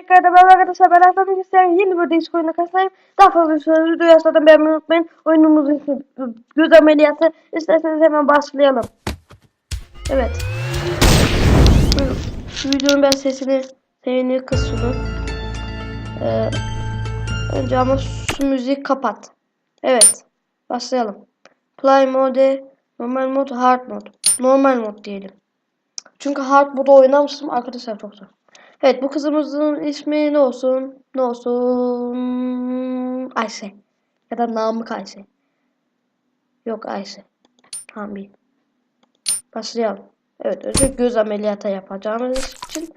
Tekrardan merhaba arkadaşlar ben Hasan Bilgisayar yeni bir Discord oyuna karşınızdayım. Daha fazla videoları duyarsanız beğenmeyi unutmayın. Oyunumuzun göz ameliyatı. İsterseniz hemen başlayalım. Evet. Buyurun. Şu videonun ben sesini sesini kısıyorum. Ee, önce ama şu müziği kapat. Evet. Başlayalım. Play mode, normal mod, hard mod. Normal mod diyelim. Çünkü hard modu oynamıştım arkadaşlar çok zor. Evet bu kızımızın ismi ne olsun? Ne olsun? Ayşe. Ya da Namık Ayşe. Yok Ayşe. Tamam bir. Başlayalım. Evet önce göz ameliyatı yapacağımız için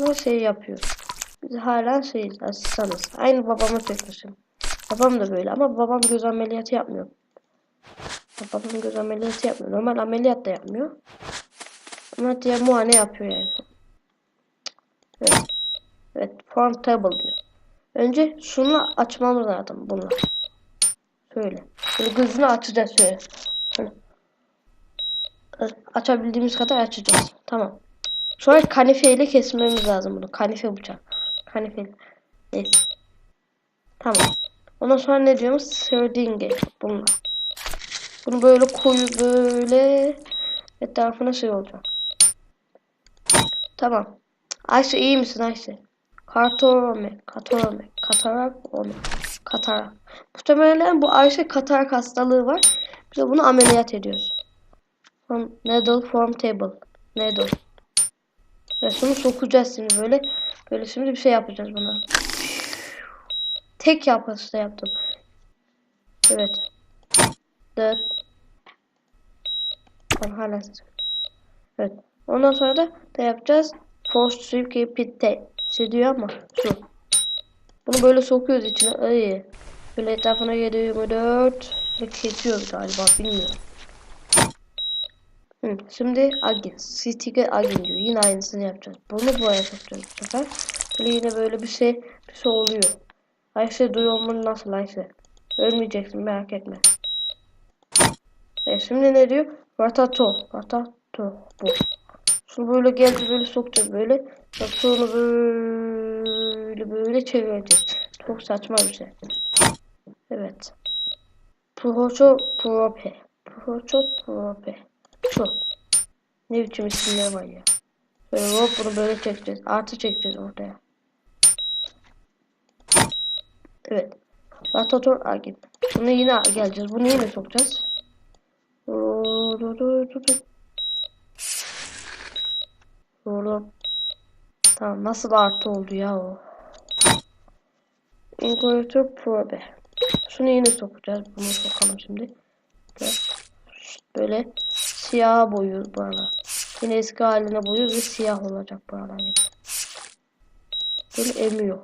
bu şey yapıyoruz. Biz hala şeyiz asistanız. Aynı babamı çekmişim. Babam da böyle ama babam göz ameliyatı yapmıyor. Babam göz ameliyatı yapmıyor. Normal ameliyat da yapmıyor. Ama diye muayene yapıyor yani. Evet. Evet. Form table diyor. Önce şunu açmamız lazım. Bunu. Şöyle. Böyle gözünü açacağız şöyle. Açabildiğimiz kadar açacağız. Tamam. Sonra kanifeyle kesmemiz lazım bunu. Kanife bıçak. Kanifeyle. Neyse. Tamam. Ondan sonra ne diyoruz? Sardinge. Bununla. Bunu böyle koyu böyle etrafına şey olacak. Tamam. Ayşe iyi misin Ayşe? Kartorome, katorome, katarak, ome, katarak. Muhtemelen bu Ayşe katarak hastalığı var. Biz de bunu ameliyat ediyoruz. From needle form table. Needle. Ve şunu sokacağız şimdi böyle. Böyle şimdi bir şey yapacağız buna. Tek yapması da yaptım. Evet. Evet. Tamam hala. Evet. Ondan sonra da ne yapacağız? Pitte. Şey diyor ama şu. Bunu böyle sokuyoruz içine. Ay. Böyle etrafına geliyor 24. Ve kesiyoruz galiba bilmiyorum. Hı, şimdi agin. Stick'e agin diyor. Yine aynısını yapacağız. Bunu buraya sokacağız bu sefer. Böyle yine böyle bir şey bir şey oluyor. Ayşe duyuyor mu nasıl Ayşe? Ölmeyeceksin merak etme. E şimdi ne diyor? Ratato. Ratato. Bu. Şunu böyle geldi böyle sokacağız böyle. Sonra böyle böyle çevireceğiz. Çok saçma bir şey. Evet. Procho prope. Procho prope. Şu. Ne biçim isimler var ya. Böyle hop bunu böyle çekeceğiz. Artı çekeceğiz ortaya. Evet. Ratator Agin. Bunu yine geleceğiz. Bunu yine sokacağız. Oğlum. Tamam nasıl artı oldu ya o. Incorrector probe. Şunu yine sokacağız. Bunu sokalım şimdi. Böyle siyah boyuyoruz buralar. Yine eski haline boyuyoruz ve siyah olacak buralar yine. Böyle emiyor.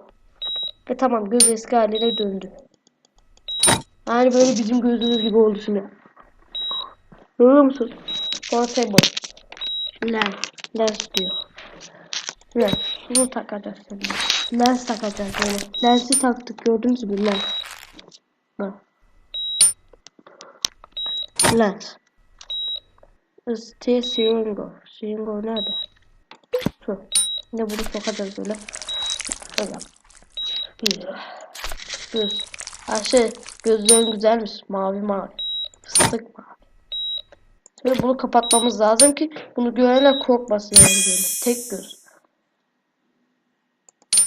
Ve tamam göz eski haline döndü. Yani böyle bizim gözümüz gibi oldu şimdi. Görüyor musun? Portable. Lens. Lens diyor. Lens. Bunu takacağız şimdi. Lens takacağız böyle. Lensi taktık gördünüz mü? Lens. Bak. Lens. İşte Siringo. Siringo nerede? Şu. Şimdi bunu sokacağız böyle. Böyle. Bir. Göz. Ayşe gözlerin güzelmiş. Mavi mavi. Fıstık mavi. Ve bunu kapatmamız lazım ki bunu görenler korkmasın yani. Tek göz.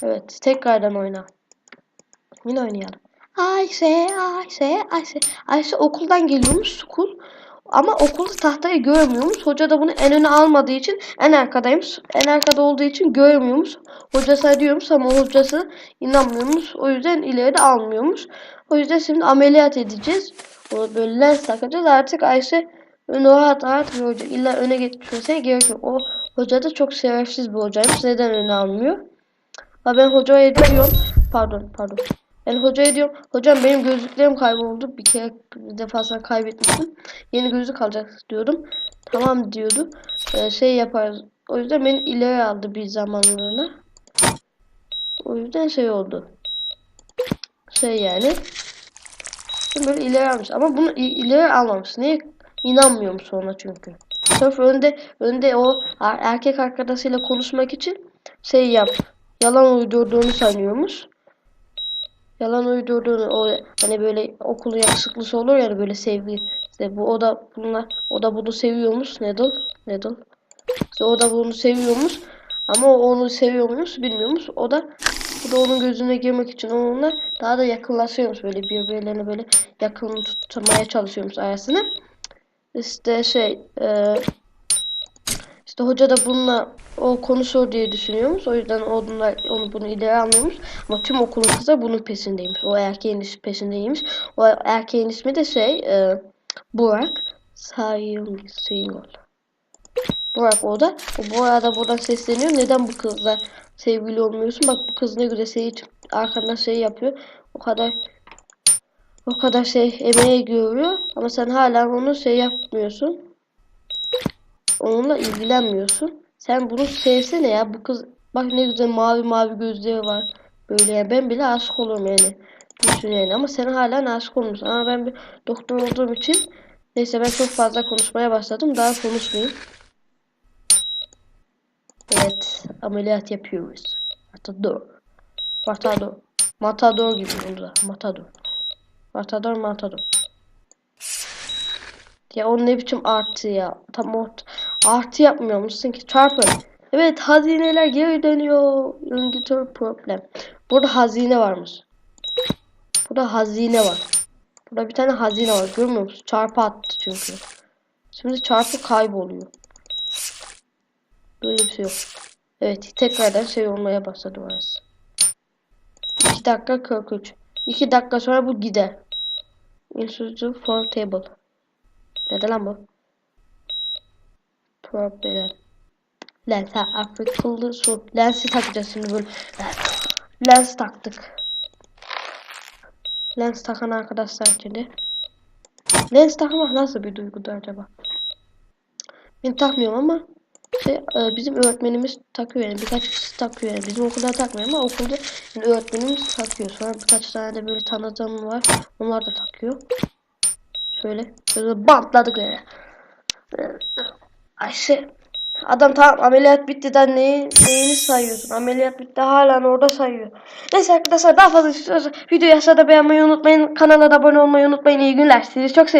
Evet tekrardan oyna. Yine oynayalım. Ayşe, Ayşe, Ayşe. Ayşe okuldan geliyormuş okul. Ama okulda tahtayı görmüyormuş. Hoca da bunu en öne almadığı için en arkadaymış. En arkada olduğu için görmüyormuş. Hocası diyormuş ama hocası inanmıyormuş. O yüzden ileri almıyormuş. O yüzden şimdi ameliyat edeceğiz. O böyle lens takacağız. Artık Ayşe öne rahat rahat bir hoca. İlla öne geçmesine gerek yok. O hoca da çok şerefsiz bir hocaymış. Neden öne almıyor? Ha ben hocaya diyorum. Pardon pardon. Ben hocaya diyorum. Hocam benim gözlüklerim kayboldu. Bir kere bir defasında kaybetmiştim. Yeni gözlük alacak diyordum. Tamam diyordu. Ee, şey yaparız. O yüzden beni ileri aldı bir zamanlarına. O yüzden şey oldu. Şey yani. Böyle ileri almış. Ama bunu ileri almamış. Niye? İnanmıyorum sonra çünkü. Sırf önde önde o erkek arkadaşıyla konuşmak için şey yap. yalan uydurduğunu sanıyormuş. Yalan uydurduğunu o hani böyle okulun yakışıklısı olur yani böyle sevgi. İşte bu o da bunlar o da bunu seviyormuş. Needle. Needle. İşte o da bunu seviyormuş. Ama o onu seviyormuş bilmiyormuş. O da bu da onun gözüne girmek için onunla daha da yakınlaşıyormuş böyle birbirlerine böyle yakın tutmaya çalışıyormuş arasını. İşte şey e, işte hoca da bununla o konuşur diye düşünüyormuş. O yüzden onlar onu bunu ileri almıyormuş. Ama tüm okulun kızı bunun peşindeymiş. O erkeğin peşindeymiş. O erkeğin ismi de şey e, Burak Sayın Single. Burak o da. O bu arada buradan sesleniyor. Neden bu kızla sevgili olmuyorsun? Bak bu kız ne güzel için arkandan şey yapıyor. O kadar o kadar şey emeğe görüyor. Ama sen hala onu şey yapmıyorsun. Onunla ilgilenmiyorsun. Sen bunu sevsene ya. Bu kız bak ne güzel mavi mavi gözleri var. Böyle yani ben bile aşık olurum yani. Düşün yani. Ama sen hala aşık olmuyorsun. Ama ben bir doktor olduğum için neyse ben çok fazla konuşmaya başladım. Daha konuşmayayım. Evet. Ameliyat yapıyoruz. Matador. Matador. Matador gibi burada. Matador. Matador matador. Ya o ne biçim artı ya. Tam o artı yapmıyormuşsun ki çarpı. Evet hazineler geri dönüyor. İngiltere problem. Burada hazine varmış. Burada hazine var. Burada bir tane hazine var. Görmüyor musun? Çarpı attı çünkü. Şimdi çarpı kayboluyor. Böyle bir şey yok. Evet tekrardan şey olmaya başladı orası. 2 dakika 43. 2 dakika sonra bu gider. Insert for table. Neden lan bu? Problem. Lens ha Afrikalı su. Lensi takacağız şimdi böyle. Lens taktık. Lens takan arkadaşlar şimdi. Lens takmak nasıl bir duygudur acaba? Ben takmıyorum ama şey, e, bizim öğretmenimiz takıyor yani. Birkaç kişi takıyor yani. Bizim okulda takmıyor ama okulda yani öğretmenimiz takıyor. Sonra birkaç tane de böyle tanıdığım var. Onlar da takıyor. Şöyle böyle bantladık öyle Ayşe adam tamam ameliyat bitti de neyi, neyini sayıyorsun? Ameliyat bitti hala orada sayıyor? Neyse arkadaşlar daha fazla istiyorsanız videoyu aşağıda beğenmeyi unutmayın. Kanala da abone olmayı unutmayın. İyi günler. Sizi çok seviyorum